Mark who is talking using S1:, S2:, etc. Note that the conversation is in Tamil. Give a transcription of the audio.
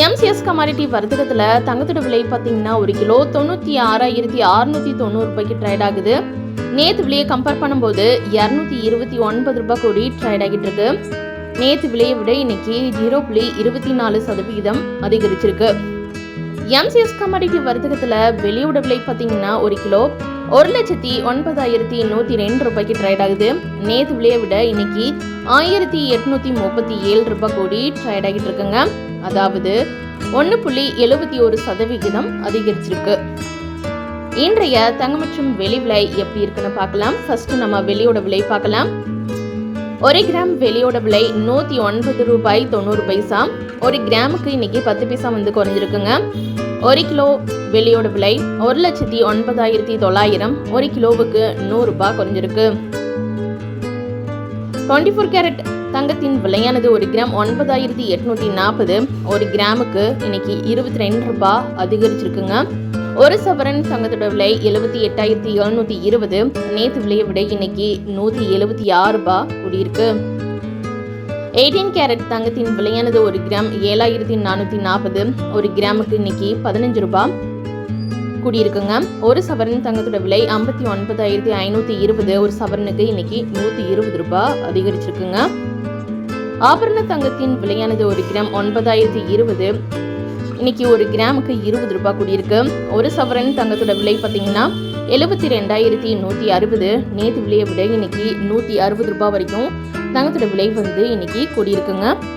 S1: எம்சிஎஸ் கமாடிட்டி வர்த்தகத்தில் தங்கத்தோட விலை பார்த்தீங்கன்னா ஒரு கிலோ தொண்ணூற்றி ஆறாயிரத்தி அறுநூற்றி தொண்ணூறு ரூபாய்க்கு ட்ரேட் ஆகுது. நேற்று விலையை கம்பேர் பண்ணும்போது இரநூத்தி இருபத்தி ஒன்பது ரூபாய் கோடி ட்ரேட் ஆகிட்டு இருக்கு. நேற்று விலையை விட இன்னைக்கு ஜீரோ புள்ளி இருபத்தி நாலு சதவிகிதம் அதிகரிச்சிருக்கு. எம்சிஎஸ் கமாடிட்டி வர்த்தகத்தில் வெளியோட விலை பார்த்தீங்கன்னா ஒரு கிலோ ஒரு லட்சத்தி ஒன்பதாயிரத்தி நூற்றி ரெண்டு ரூபாய்க்கு ட்ரேட் ஆகுது. நேற்று விலையை விட இன்னைக்கு ஆயிரத்தி எட்நூற்றி முப்பத்தி ஏழு ரூபாய் கோடி ட்ரேட் ஆகிட்டு இருக்குங்க. அதாவது ஒன்று புள்ளி எழுபத்தி ஒரு சதவிகிதம் அதிகரிச்சிருக்கு. இன்றைய தங்கம் மற்றும் வெளி விலை எப்படி இருக்குன்னு பார்க்கலாம். ஃபர்ஸ்ட் நம்ம வெளியோட விலை பார்க்கலாம். ஒரு கிராம் வெளியோட விலை நூற்றி ஒன்பது ரூபாய் தொண்ணூறு பைசா. ஒரு கிராமுக்கு இன்னைக்கு பத்து பைசா வந்து குறைஞ்சிருக்குங்க. ஒரு கிலோ வெளியோட விலை ஒரு லட்சத்தி ஒன்பதாயிரத்தி தொள்ளாயிரம். ஒரு கிலோவுக்கு நூறுரூபா குறைஞ்சிருக்கு. டுவெண்ட்டி ஃபோர் கேரட் தங்கத்தின் விலையானது ஒரு கிராம் ஒன்பதாயிரத்தி எட்நூற்றி நாற்பது. ஒரு கிராமுக்கு இன்னைக்கு இருபத்தி ரெண்டு ரூபாய் அதிகரிச்சிருக்குங்க. ஒரு சவரன் சங்கத்தோட விலை எழுபத்தி எட்டாயிரத்தி எழுநூற்றி இருபது. நேற்று விலையை விட இன்னைக்கு நூற்றி எழுபத்தி ஆறு ரூபாய் கூடியிருக்கு. எயிட்டீன் கேரட் தங்கத்தின் விலையானது ஒரு கிராம் ஏழாயிரத்தி நானூற்றி நாற்பது. ஒரு கிராமுக்கு இன்னைக்கு பதினஞ்சு ரூபாய் கூடியிருக்குங்க. ஒரு சவரன் தங்கத்தோட விலை ஐம்பத்தி ஒன்பதாயிரத்தி ஐநூற்றி இருபது. ஒரு சவரனுக்கு இன்னைக்கு நூற்றி இருபது ரூபாய் அதிகரிச்சிருக்குங்க. ஆபரண தங்கத்தின் விலையானது ஒரு கிராம் ஒன்பதாயிரத்தி இருபது. இன்னைக்கு ஒரு கிராமுக்கு இருபது ரூபாய் கூடியிருக்கு. ஒரு சவரன் தங்கத்தோட விலை பார்த்தீங்கன்னா எழுபத்தி ரெண்டாயிரத்தி நூற்றி அறுபது. நேற்று விலையை விட இன்னைக்கு நூற்றி அறுபது ரூபாய் வரைக்கும் தங்கத்தோட விலை வந்து இன்னைக்கு கூடியிருக்குங்க.